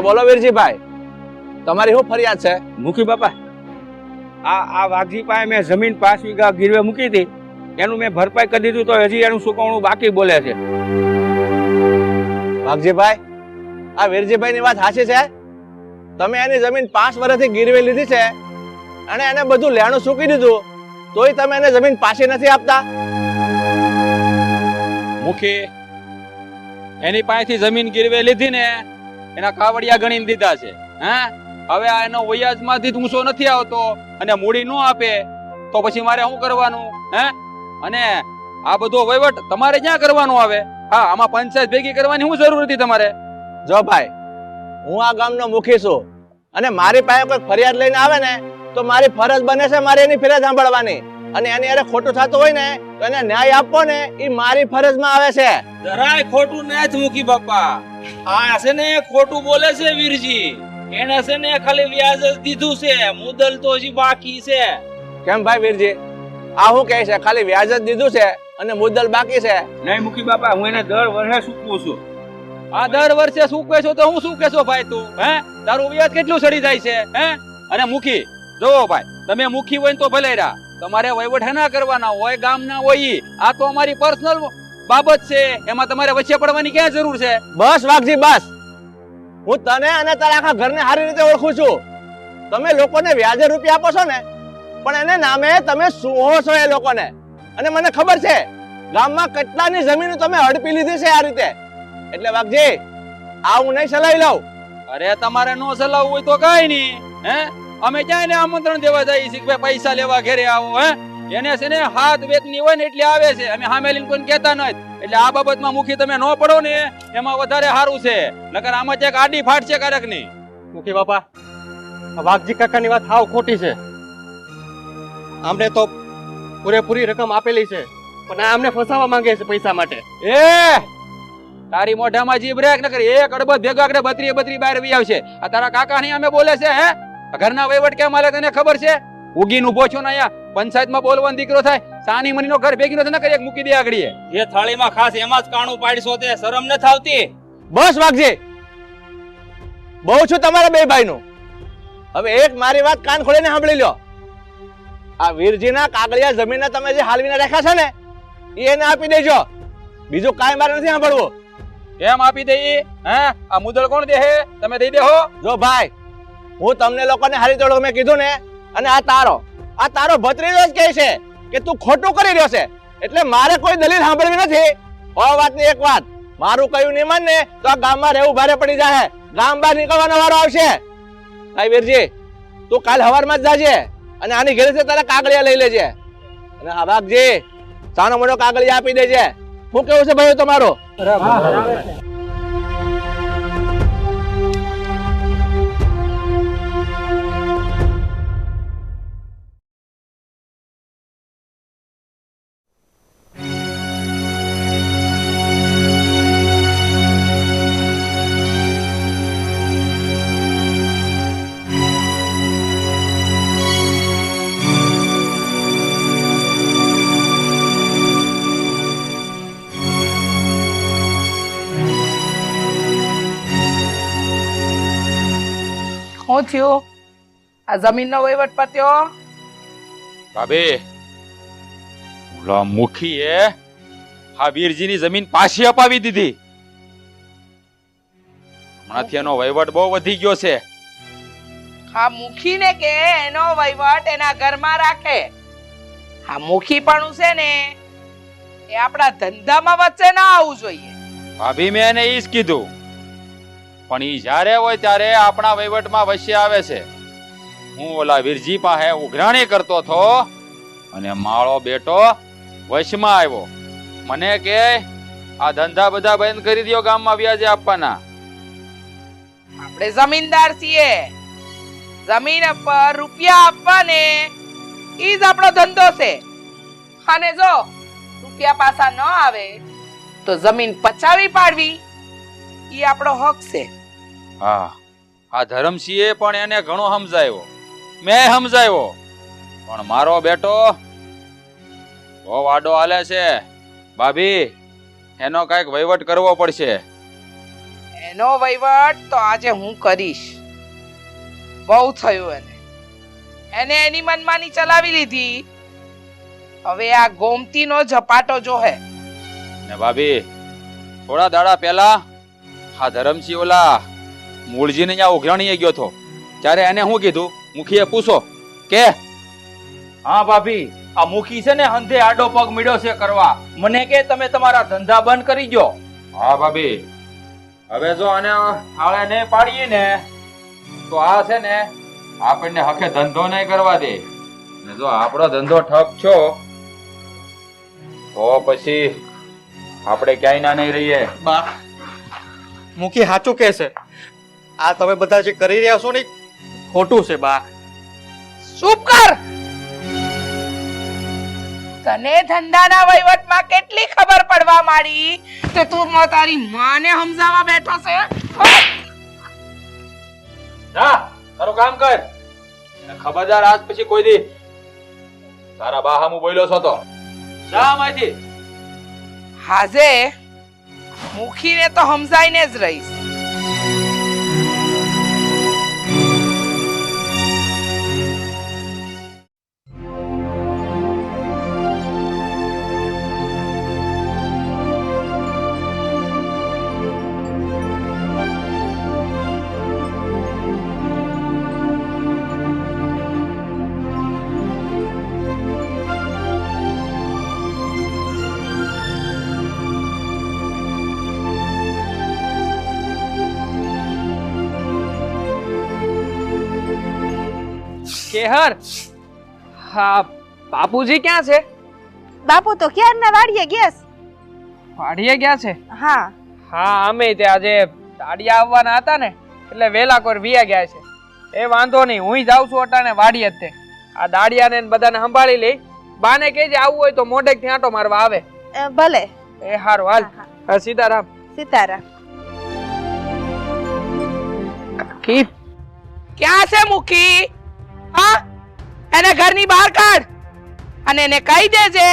હા બોલો વીરજીભાઈ. તમારી શું ફરિયાદ છે? મુખી બાપા. આ આ વાઘજી પાસે મેં જમીન પાંચ વીઘા ગીરવે મૂકી હતી. એનું મેં ભરપાઈ કરી દીધું તો હજી એનું સુકવણું બાકી બોલે છે. વાઘજીભાઈ આ વીરજીભાઈ ની વાત સાચી છે? તમે એની જમીન પાંચ વર્ષથી ગીરવે લીધી છે અને એને બધું લેણું સૂકી દીધું તોય તમે એને જમીન પાછી નથી આપતા? મુખી એની પાસેથી જમીન ગીરવે લીધી ને એના કાવડિયા ગણીને દીધા છે, હે? હવે આ એનો વયાજમાંથી ઊંચો નથી આવતો અને મૂડી ન આપે, તો પછી મારે શું કરવાનું, હે? અને આ બધો વહીવટ તમારે ક્યાં કરવાનો આવે? હા, આમાં પંચાયત ભેગી કરવાની શું જરૂર હતી તમારે? જો ભાઈ, હું આ ગામનો મુખી છું અને મારી પાસે કોઈ ફરિયાદ લઈને આવે ને, તો મારી ફરજ બને છે મારે એની ફરિયાદ સાંભળવાની. અને એની અરે ખોટું થતું હોય ને તો એને ન્યાય આપવો ને એ મારી ફરજમાં આવે છે. જરાય ખોટું નથી મૂકી બાપા. આ છે ને ખોટું બોલે છે વીરજી. એને છે ને ખાલી વ્યાજ જ દીધું છે મુદલ તો હજી બાકી છે. કેમ ભાઈ વીરજી? આ હું કહે છે? ખાલી વ્યાજ જ દીધું છે અને મુદ્દલ બાકી છે. નહીં મુખી બાપા હું એને દર વર્ષે સૂકવું છું. આ દર વર્ષે શું છો તો હું શું કેશો ભાઈ તું? હે? તારું વ્યાજ કેટલું સડી જાય છે? હે? અને મુખી જોવો ભાઈ તમે મુખી હોય ને તો ભલે રહ્યા. તમારે વહીવટ હેના કરવાના હોય ગામના હોય ઈ. આ તો અમારી પર્સનલ બાબત છે. એમાં તમારે વચ્ચે પડવાની ક્યાં જરૂર છે? બસ વાઘજી બસ. હું તને અને તારા આખા ઘરને સારી રીતે ઓળખું છું. તમે લોકોને વ્યાજે રૂપિયા આપો છો ને પણ એને નામે તમે સુહો છો એ લોકોને. અને મને ખબર છે ગામમાં કેટલાની જમીન તમે હડપી લીધી છે આ રીતે. એટલે વાઘજી આ હું નહીં ચલાવી લઉં. અરે તમારે નો સલાવવું હોય તો કઈ નહીં હે? અમે ક્યાં ને આમંત્રણ દેવા જઈએ છીએ કે ભાઈ પૈસા લેવા ઘરે આવો હે? એને છે ને હાથ વેતની હોય ને એટલે આવે છે. અમે સામે લઈને કોઈને કહેતા નથી એટલે આ બાબતમાં મુખી તમે ન પડો ને એમાં વધારે સારું છે. નકર આમાં ક્યાંક આડી ફાટ છે કારકની. મુખી બાપા વાઘજી કાકાની વાત હાવ ખોટી છે. આમને તો પૂરેપૂરી રકમ આપેલી છે પણ આ અમને ફસાવા માંગે છે પૈસા માટે. એ તારી મોઢામાં જીભ રેક નકર એક અડબત ભેગા કરે બત્રી બત્રી બહાર વી આવશે. આ તારા કાકા ની અમે બોલે છે હે? ઘરના વહીવટ કેમ હાલે તને ખબર છે? ઉગીને ઊભો છો ને અહીંયા પંચાયતમાં બોલવાનો દીકરો થાય સાની મનીનો ઘર ભેગી નો કરી એક મૂકી દે આગળ એ થાળીમાં ખાસ એમાં જ કાણું પાડીશો તે શરમ ન થાવતી બસ વાગજે. બહુ છું તમારા બે ભાઈનું. હવે એક મારી વાત કાન ખોલીને સાંભળી લો. આ વીરજીના કાગળિયા જમીનને તમે જે હાલવીને રાખ્યા છે ને એ એને આપી દેજો. બીજું કાંઈ મારે નથી સાંભળવું. કેમ આપી દઈ હે? આ મુદલ કોણ દે તમે દઈ દેહો જો ભાઈ હું તમને લોકોને હારી તોડો મેં કીધું ને, અને આ તારો આ તારો ભત્રીજો જ કહે છે કે તું ખોટું કરી રહ્યો છે. એટલે મારે કોઈ દલીલ સાંભળવી નથી. ઓ વાતની એક વાત, મારું કયું નહીં માન ને તો આ ગામમાં રહેવું ભારે પડી જાય ગામ બહાર નીકળવાનો વારો આવશે. ભાઈ વીરજી, તું કાલ હવારમાં જ જાજે, અને આની ઘેરે છે તારા કાગળિયા લઈ લેજે. અને આ ભાગજી સાનો મોટો કાગળિયા આપી દેજે. હું કેવું છે ભાઈ તમારો? શું થયું? આ જમીનનો વહીવટ પત્યો ભાભી ઓલા મુખી એ આ વીરજીની જમીન પાછી અપાવી દીધી. હમણાંથી એનો વહીવટ બહુ વધી ગયો છે. હા મુખીને કે એનો વહીવટ એના ઘરમાં રાખે. હા પણ છે ને એ આપણા ધંધામાં વચ્ચે ના આવવું જોઈએ. ભાભી મેં એને ઈ જ કીધું. પણ એ જ્યારે હોય ત્યારે આપણા વહીવટમાં વચ્ચે આવે છે. હું ઓલા વીરજી પાસે ઉઘરાણી કરતો થો અને માળો બેટો વશમાં આવ્યો. મને કે, આ ધંધા બધા બંધ કરી દ્યો ગામમાં વ્યાજે આપવાના. આપણે જમીનદાર છીએ. જમીન પર રૂપિયા આપવાને ઈ જ આપણો ધંધો છે. અને જો રૂપિયા પાછા ન આવે, તો જમીન પચાવી પાડવી ઈ આપણો હક છે. હા. આ ધરમસિંહે પણ એને ઘણો સમજાયો મેં સમજાયો પણ મારો બેટો બહુ વાડો હાલે છે. ભાભી એનો કંઈક વહીવટ કરવો પડશે. એનો વહીવટ તો આજે હું કરીશ. બહુ થયું એને. એને એની મનમાની ચલાવી લીધી. હવે આ ગોમતીનો ઝપાટો જોહે ને ભાભી થોડા દાડા પહેલા આ ધરમસિંહ ઓલા મૂળજીને ત્યાં ઉઘરાણીએ ગયો હતો. ત્યારે એને શું કીધું? મુખીએ પૂછો કે? હા ભાભી આ મુખી છે ને હંધે આડો પગ મીડો છે કરવા. મને કે તમે તમારા ધંધા બંધ કરી દો હા ભાભી હવે જો આને આળે ને પાડીએ ને તો આ છે ને આપણને હકે ધંધો નહીં કરવા દે. ને જો આપણો ધંધો ઠપ છો તો પછી આપણે ક્યાંય ના નહીં રહીએ. બા મુખી સાચું કે છે. આ તમે બધા જે કરી રહ્યા છો ને ખોટું છે બા. ચૂપ કર! તને ધંધાના વહીવટમાં કેટલી ખબર પડવા માંડી? કે તું મ- તારી માને સમજાવવા બેઠો છે? ના તારું કામ કર. ખબરદાર આજ પછી કોઈ દી તારા બા હામું બોલ્યો છો તો. જા અહીંથી હાજે મુખીને તો સમજાઈને જ રહીશ. કેહર? હા બાપુજી ક્યાં છે? બાપુ તો ક્યારના વાડીએ ગેસ? વાડીએ ગયા છે? હા. હા અમે તે આજે તાડિયા આવવાના હતા ને એટલે વેલા કોર વિયા ગયા છે. એ વાંધો નહીં હું જાઉં છું અટાણે વાડીએ તે. આ દાડિયાને ને બધાને સંભાળી લઈ. બાને કહેજે આવવું હોય તો મોઢેકથી આંટો મારવા આવે. ભલે. એ હારું હાલ. સીતારામ. સીતારામ. કી ક્યાં છે મુખી? એને ઘરની બહાર કાઢ. અને એને કહી દેજે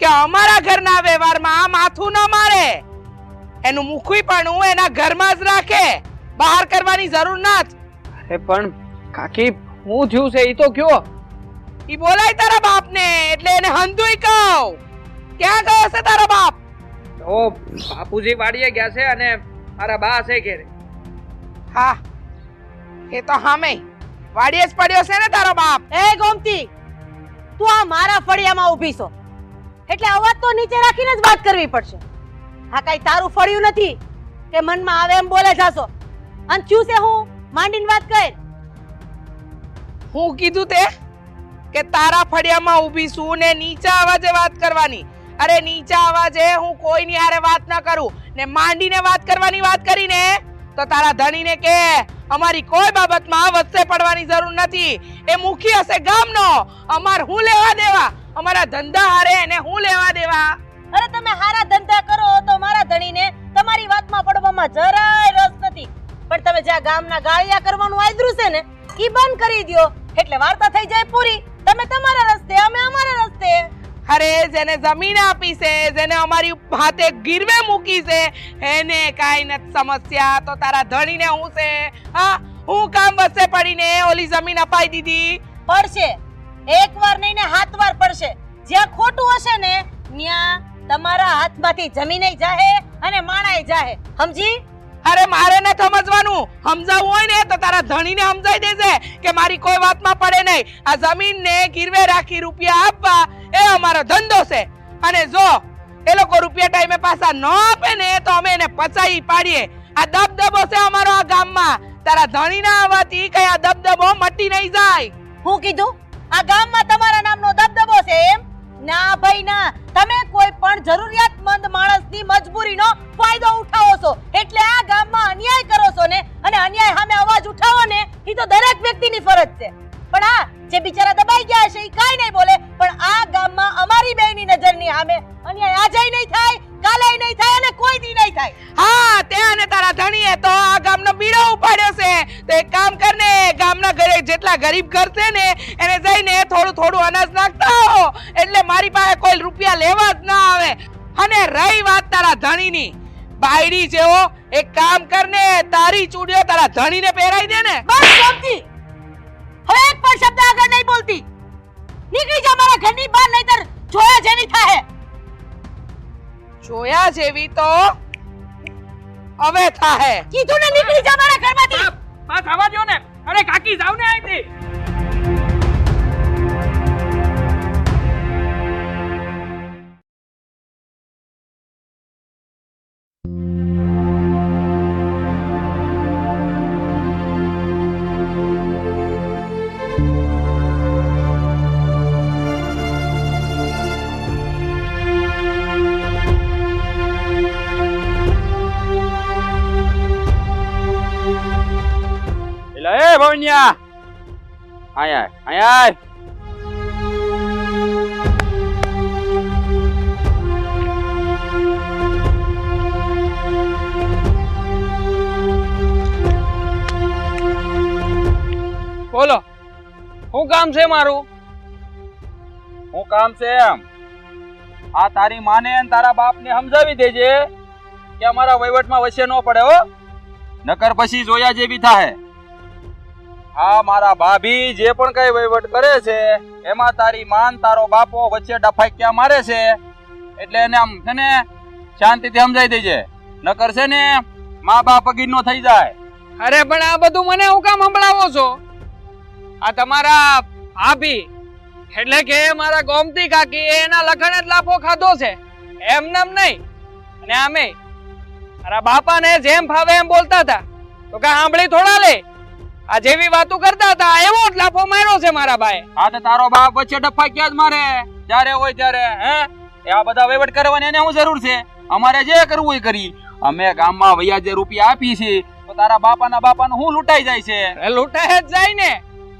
કે અમારા ઘરના વ્યવહારમાં માથું ન મારે. એનું મુખી પણ હું એના ઘરમાં જ રાખે. બહાર કરવાની જરૂર નથી. અરે પણ કાકી હું થયું છે એ તો કયો? ઈ બોલાય તારા બાપને એટલે એને હંધુઈ કહું. ક્યાં ગયો છે તારો બાપ? ઓ બાપુજી વાડીએ ગયા છે અને મારા બા છે ઘેરે. હા એ તો હામે વાડીએ જ પડ્યો છે ને તારો બાપ. એ ગોમતી તું આ મારા ફળિયામાં ઊભી છો. એટલે અવાજ તો નીચે રાખીને જ વાત કરવી પડશે. આ કઈ તારું ફળિયું નથી કે મનમાં આવે એમ બોલે જાશો. અને છે હું? માંડીને વાત કર. હું કીધું તે કે તારા ફળિયામાં ઊભી છું ને નીચા અવાજે વાત કરવાની. અરે નીચા અવાજે હું કોઈની હારે વાત ન કરું. ને માંડીને વાત કરવાની વાત કરીને તો તારા ધણીને કે, અમારી કોઈ બાબતમાં વચ્ચે પડવાની જરૂર નથી. એ મુખી હશે ગામનો. અમાર હું લેવા દેવા? અમારા ધંધા હારે એને હું લેવા દેવા? અરે તમે હારા ધંધા કરો તો મારા ધણીને તમારી વાતમાં પડવામાં જરાય રસ નથી. પણ તમે જ્યાં ગામના ગાળિયા કરવાનું આદરું છે ને, ઈ બંધ કરી દો એટલે વાર્તા થઈ જાય પૂરી. તમે તમારા રસ્તે, અમે અમારા રસ્તે. અરે જેને જમીન આપી છે, જેને અમારી હાથે ગીરવે મૂકી છે, એને કાંઈ નથી સમસ્યા. તો તારા ધણીને હું છે? હા, હું કામ વચ્ચે પડીને ઓલી જમીન અપાઈ દીધી. પડશે. એક વાર નહીં ને હાથ વાર પડશે. જ્યાં ખોટું હશે ને, ત્યાં તમારા હાથમાંથી જમીને જાહે અને માણાય જાહે. સમજી? અરે મારે ને સમજવાનું. સમજાવવું હોય ને તો તારા ધણીને સમજાઈ દેજે કે મારી કોઈ વાતમાં પડે નહીં. આ જમીનને ગીરવે રાખી રૂપિયા આપવા એ અમારો ધંધો છે. અને જો એ લોકો રૂપિયા ટાઈમે પાછા ન આપે ને તો અમે એને પચાવી પાડીએ. આ દબદબો છે અમારો આ ગામમાં. તારા ધણીના આવવાથી કઈ આ દબદબો મટી નહીં જાય. હું કીધું? આ ગામમાં તમારા નામનો દબદબો છે એમ? ના ભાઈ, ના. તમે કોઈ પણ જરૂરિયાતમંદ માણસની મજબૂરીનો ફાયદો ઉઠાવો છો. એટલે આ ગામમાં અન્યાય કરો છો ને, અને અન્યાય સામે અવાજ ઉઠાવો ને એ તો દરેક વ્યક્તિની ફરજ છે. પણ હા જે બિચારા દબાઈ ગયા છે એ કાઈ નહીં બોલે. પણ આ ગામમાં અમારી બેની નજરની સામે અન્યાય આજે નહીં થાય કાલે નહીં થાય, અને કોઈ દી નહીં થાય. હા, તે અને તારા ધણીએ તો આ ગામનો બીડો ઉપાડ્યો તો એક કામ કર ને ગામના ઘરે જેટલા ગરીબ ઘર છે ને એને જઈને થોડું થોડું અનાજ નાખતા હો. એટલે મારી પાસે કોઈ રૂપિયા લેવા જ ના આવે. અને રહી વાત તારા ધણીની. બાયડી જેવો એક કામ કર ને તારી ચૂડીઓ તારા ધણીને પહેરાઈ દે ને. બસ ગમતી. હવે એક પણ શબ્દ આગળ નહીં બોલતી. નીકળી જા મારા ઘરની બહાર નહીતર જોયા જેવી થાહે. જોયા જેવી તો હવે થાહે. કીધું ને નીકળી જા મારા ઘરમાંથી. બસ આવા દો ને. અરે કાકી બોલો શું કામ છે મારું? હું કામ છે એમ. આ તારી માને અને તારા બાપને સમજાવી દેજે કે અમારા વહીવટમાં વચ્ચે ન પડે હો. નકર પછી જોયા જેવી થાય હા મારા ભાભી જે પણ કઈ વહીવટ કરે છે એમાં તારી માન તારો બાપો વચ્ચે ડફાક્યા મારે છે. એટલે એને આમ છે ને શાંતિથી સમજાવી દેજે. નકર છે ને મા બાપ અગીરનો થઈ જાય. અરે પણ આ બધું મને હું કામ સંભળાવો છો? આ તમારા આભી એટલે કે મારા ગોમતી કાકી એના લખણે જ લાફો ખાધો છે. એમ નામ નહીં. અને આમે મારા બાપાને જેમ ફાવે એમ બોલતા હતા. તો કે સાંભળી થોડા લે. આ જેવી વાતો કરતા હતા એવો જ લાફો માર્યો છે મારા ભાઈ હા તો તારો બાપ વચ્ચે ડફાક્યા જ મારે? જ્યારે હોય ત્યારે હે? એ આ બધા વહીવટ કરવાની એને હું જરૂર છે? અમારે જે કરવું એ કરી. અમે ગામમાં વૈયા જે રૂપિયા આપી છે તો તારા બાપાના બાપાનું હું લૂંટાઈ જાય છે? લૂંટાઈ જ જાય ને.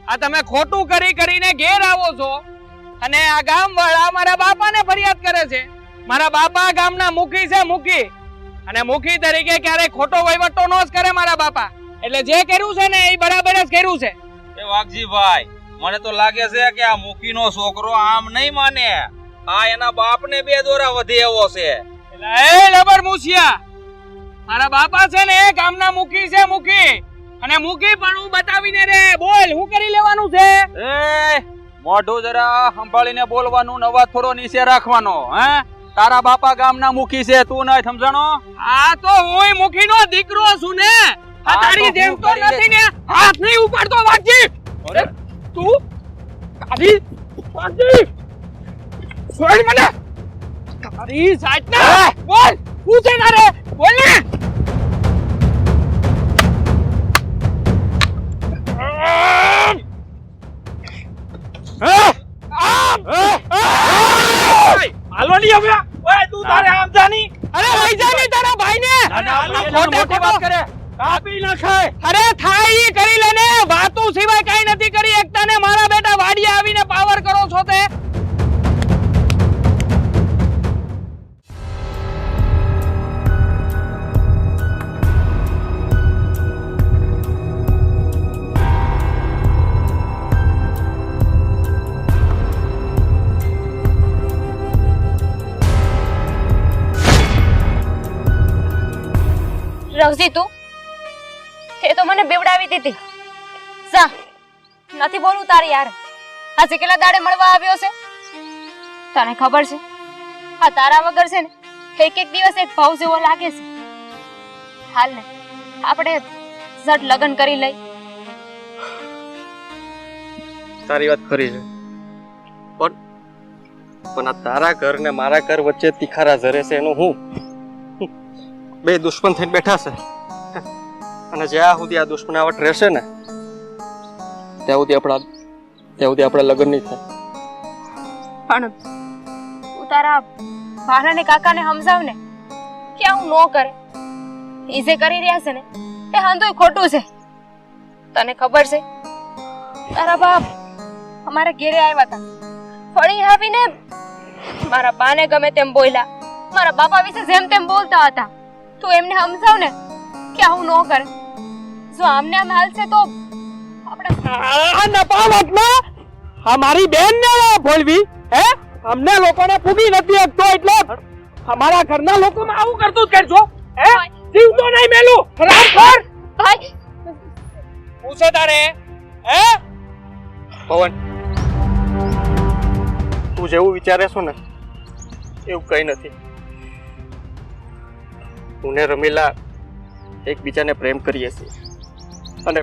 આ તમે ખોટું કરી કરીને ઘેર આવો છો. અને આ ગામ વાળા મારા બાપાને ફરિયાદ કરે છે. મારા બાપા ગામના મુખી છે મુખી. અને મુખી તરીકે ક્યારેય ખોટો વહીવટો નો જ કરે મારા બાપા. એટલે જે કર્યું છે ને એ બરાબર જ કર્યું છે. એ વાઘજીભાઈ મને તો લાગે છે કે આ મુકીનો છોકરો આમ નહીં માને. આ એના બાપને બે દોરા વધે એવો છે. એટલે એ લબર મુસિયા મારા બાપા છે ને એ ગામના મુખી છે મુખી. અને મુખી પણ હું બતાવીને રે. બોલ હું કરી લેવાનું છે? એ મોઢું જરા સંભાળીને બોલવાનું નવા થોડો નીચે રાખવાનો હે? તારા બાપા ગામના મુખી છે તું ન સમજણો? આ તો હું મુખી નો દીકરો છું ને. આ તારી દેવ જેમ તો નથી ને. હાથ નહીં ઉપાડતો વાજી અરે. તું તારી વાજી છોડ મને. તારી સાઈડ ના બોલ શું છે ના રે બોલ ને. હાલો ની હવે? ઓય તું તારે આમ જાની અરે લઈ જા ને તારા ભાઈને. મોટી વાત કરે. કાપી નાખાય અરે થાય ઈ કરી લેને વાતો સિવાય કઈ નથી કરી. એકતા ને મારા બેટા વાડી આવીને પાવર કરો છો તે. રવજી તું? તે તો મને બેવડાવી દીધી. જા, નથી બોલું તારી યાર. આજે કેટલા દાડે મળવા આવ્યો છે? તને ખબર છે? આ તારા વગર છે ને, એક એક દિવસ એક ભાવ જેવો લાગે છે. હાલ ને આપણે ઝટ લગ્ન કરી લઈ. તારી વાત ખરી છે. પણ પણ આ તારા ઘર ને મારા ઘર વચ્ચે તિખારા ઝરે છે એનું હું? બે દુશ્મન થઈને બેઠા છે. અને જ્યાં સુધી આ દુશ્મનાવટ રહેશે ને, ત્યાં સુધી આપણા ત્યાં સુધી આપણા લગ્ન નહીં થાય. પણ તારા ભાના ને કાકાને સમજાવ ને કે આવું નો કરે. એ જે કરી રહ્યા છે ને, એ હાંધુય ખોટું છે. તને ખબર છે? તારા બાપ અમારા ઘેરે આવ્યા હતા. ફળી આવીને મારા બાને ગમે તેમ બોલ્યા. મારા બાપા વિશે જેમ તેમ બોલતા હતા. તું એમને સમજાવ ને કે આવું ન કરે. જો આમને આમ હાલશે તો આપણે આ નપાવટમાં આ મારી બેન ને ભોળવી હે? અમને લોકોને પૂગી નથી શકતો એટલે અમારા ઘરના લોકોમાં આવું કરતું જ કરજો હે? જીવતો નહીં મેલું. હરામખોર ભાઈ. પૂછે તારે હે? પવન તું જેવું વિચારે છો ને એવું કઈ નથી. હું ને રમીલા એકબીજાને પ્રેમ કરીએ છીએ. અને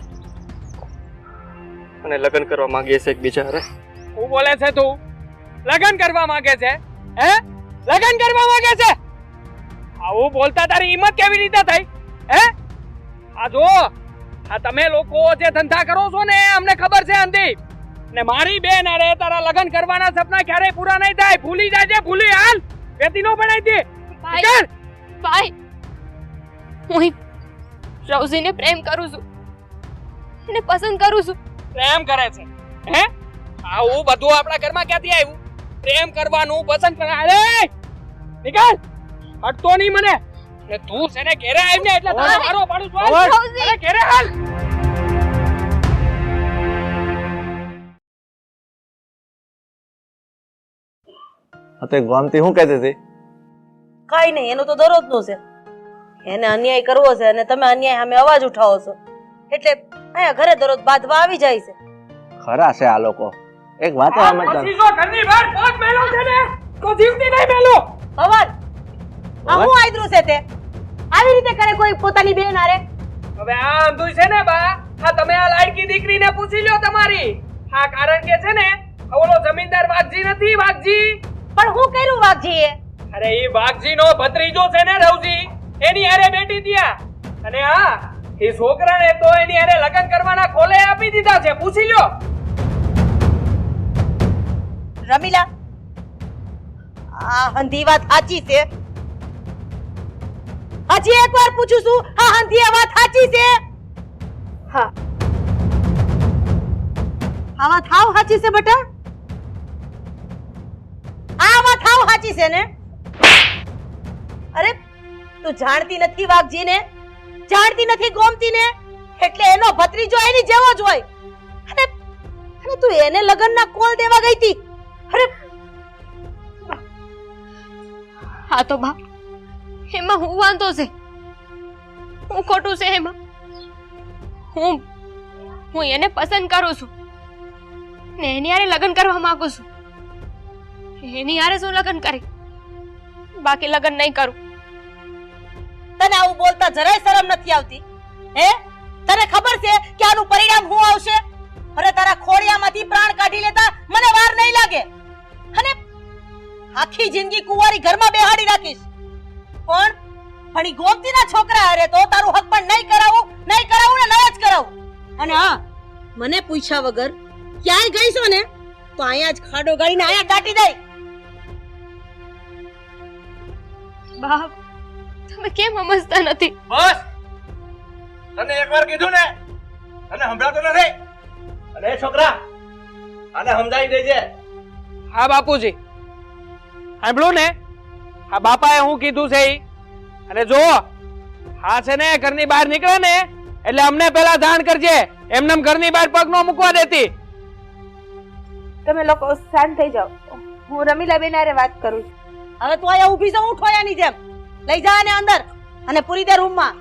અને લગ્ન કરવા માંગીએ છીએ એકબીજા અરે હું બોલે છે તું? લગ્ન કરવા માંગે છે? હે? લગ્ન કરવા માંગે છે? આવું બોલતા તારી હિંમત કેવી રીતે થઈ? હે? આ જો આ તમે લોકો જે ધંધા કરો છો ને અમને ખબર છે અંધી. ને મારી બેન અરે તારા લગ્ન કરવાના સપના ક્યારેય પૂરા નહીં થાય. ભૂલી જાય છે ભૂલી હાલ. વેતી નો બનાવી દે. ભાઈ ભાઈ હું રૌઝીને પ્રેમ કરું છું એને પસંદ કરું છું. પ્રેમ કરે છે. હે? આવું બધું આપણા ઘરમાં ક્યાંથી આવ્યું? પ્રેમ કરવાનું પસંદ કરે અરે! નિકાલ! હટતો નહીં મને. ને તું સેને ઘેરે આવીને એટલે તારો મારો પાડું છું અરે ઘેરે હાલ. હા તો ગોમતી શું કહેતી હતી? કઈ નહીં એનું તો દરરોજનું છે. એને અન્યાય કરવો છે અને તમે અન્યાય સામે અવાજ ઉઠાવો છો. એટલે અહીંયા ઘરે દરરોજ બાંધવા આવી જાય છે. ખરા છે આ લોકો. એક વાત આ પછી ઘરની બહાર પગ મેલો છે ને તો જીવતી નહીં મેલો. અવાજ? આ હું આયદ્રું છે તે? આવી રીતે કરે કોઈ પોતાની બેન આરે હવે આ અંધુય છે ને બા હા તમે આ લાડકી દીકરીને પૂછી લ્યો તમારી. હા કારણ કે છે ને ઓલો જમીનદાર વાઘજી નથી વાઘજી. પણ હું કર્યું વાઘજીએ? અરે એ વાઘજી નો ભત્રીજો છે ને રવજી. એની હારે બેટી દિયા અને હા એ છોકરાને તો એની હારે લગ્ન કરવાના ખોલે આપી દીધા છે. પૂછી લ્યો. રમીલા આ હંધી વાત સાચી છે. હજી એક વાર પૂછું છું આ હંધી આ વાત સાચી છે? હા. આ વાત હાવ સાચી છે બેટા. આ વાત હાવ સાચી છે ને? અરે તું જાણતી નથી વાઘજીને? જાણતી નથી ગોમતીને? એટલે એનો ભત્રીજો એની જેવો જ હોય. અને અને તું એને લગ્નના કોલ દેવા ગઈ હતી? અરે, હા તો બા, એમાં હું વાંધો છે? હું ખોટું છે એમાં? હું હું એને પસંદ કરું છું. ને એની હારે લગ્ન કરવા માંગુ છું. એની હારે શું લગ્ન કરી? બાકી લગ્ન નહીં કરું. તને આવું બોલતા જરાય શરમ નથી આવતી? હે? તને ખબર છે કે આનું પરિણામ શું આવશે? અરે તારા ખોડિયામાંથી પ્રાણ કાઢી લેતા મને વાર નહીં લાગે. અને આખી જિંદગી કુંવારી ઘરમાં બેહાડી રાખીશ. પણ ફણી ગોમતીના છોકરા અરે તો તારું હક પણ નહીં કરાવું નહીં કરાવું ને નહીં જ કરાવું. અને હા, મને પૂછ્યા વગર ક્યાંય ગઈ છો ને તો અહીંયા જ ખાડો ગાળીને અહીંયા દાટી દઈ બાપ તમે કેમ સમજતા નથી? બસ! તને એકવાર કીધું ને તને સંભળાતો નથી? અને છોકરા આને સમજાવી દેજે. હા બાપુજી. સાંભળ્યું ને? હા બાપાએ હું કીધું છે ઈ. અને જો હા છે ને ઘરની બહાર નીકળે ને એટલે અમને પેલા જાણ કરજે. એમને ઘરની બહાર પગ નો મૂકવા દેતી. તમે લોકો શાંત થઈ જાઓ. હું રમીલા બેનારે વાત કરું છું. હવે તું અહીંયા ઊભી જાઉં હું ઠોયાની જેમ. લઈ જા અને અંદર અને પૂરી દે રૂમમાં.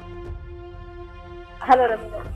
હાલો રમીલા